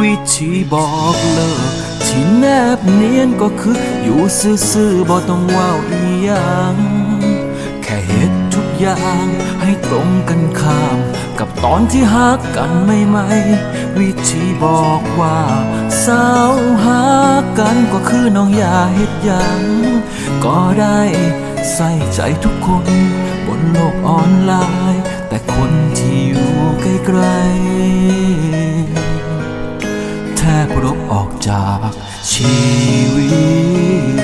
วิธีบอกเลิกที่แนบเนียนก็คือ อยู่ซื่อๆบ่ต้องว้าอีหยังแค่เฮ็ดทุกอย่างให้ตรงกันข้าม กับตอนที่ฮักกันใหม่ๆวิธีบอกว่าสาวฮักกันก็คือน้องอย่าเฮ็ดหยังก็ได้ใส่ใจทุกคน บนโลกออนไลน์ แต่คน จากชีวิต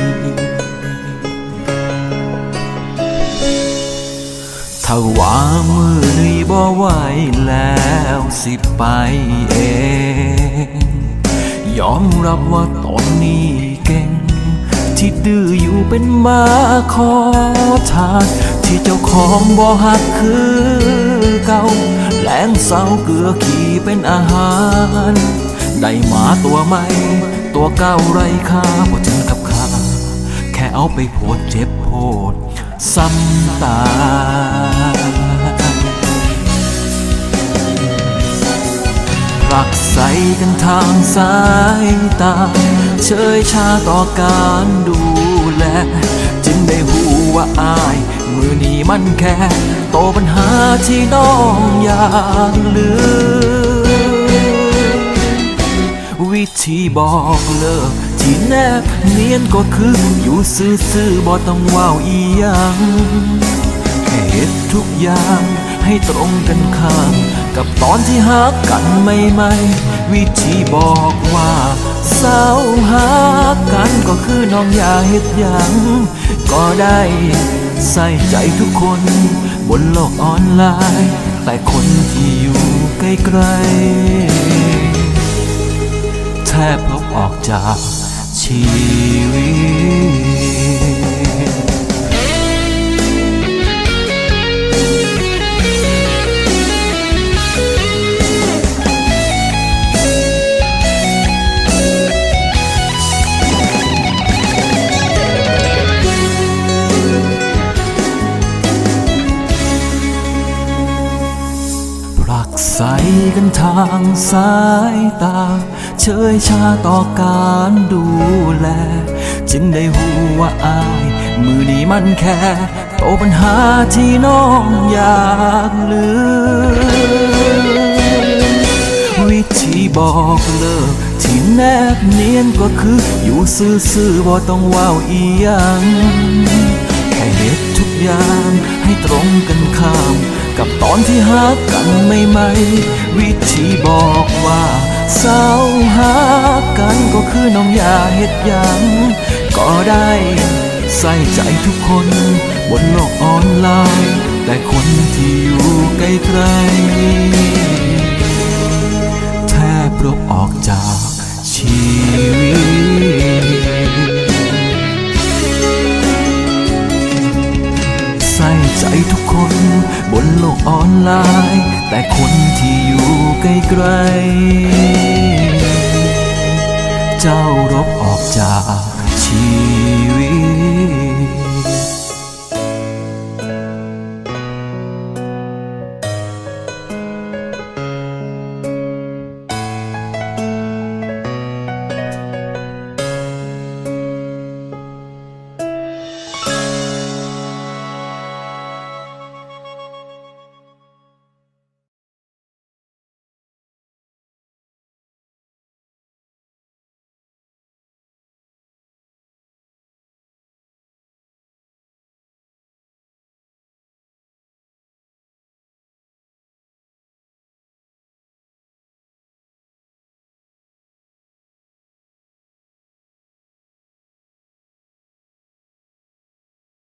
ถ้าว่ามือนี้บ่ไหวแล้วสิไปเอง ยอมรับว่าตอนนี้เก่ง ที่ดื้ออยู่เป็นมาขอทานที่เจ้าของบ่หักคือเก่าแหลงเศร้าเกลือขี่เป็นอาหาร ได้หมาตัวใหม่ ตัวเก่าไรค่าบ่ถึงกับค่าแค่เอาไปโพดเจ็บโพดซ้ำตายรักใสกันทางสายตา เชยชาต่อการดูแล จึงได้หูว่าอาย มือนี้มันแค่ โตปัญหาที่น้องอยากลืม วิธีบอกเลิกที่แนบเนียนก็คืออยู่ซื่อๆบ่ต้องว้าอีหยังแค่เฮ็ดทุกอย่างให้ตรงกันข้าม กับตอนที่ฮักกันใหม่ๆวิธีบอกว่าสาวฮักกันก็คือน้องอย่าเฮ็ดหยังก็ได้ใส่ใจทุกคนบนโลกออนไลน์ แต่คนที่อยู่ไกลๆ แทบลบออกจากชีวิต ใสกันทางสายตาเชยชาต่อการดูแล จึงได้หูว่าอาย มือนี้มันแค่โตปัญหาที่น้องอยากลืมวิธีบอกเลิกที่แนบเนียนก็คือ อยู่ซื่อๆบ่ต้องว้าอีหยังแค่เฮ็ดทุกอย่างให้ตรงกันข้าม กับตอนที่หากันใหม่ๆวิธีบอกว่าสาวฮักกันก็คือน้องอย่าเฮ็ดยังก็ได้ใส่ใจทุกคนบนโลกออนไลน์ แต่คนที่อยู่ไกลๆ ทุกคนบนโลกออนไลน์ แต่คนที่อยู่ไกลๆเจ้ารบออกจากชีวิต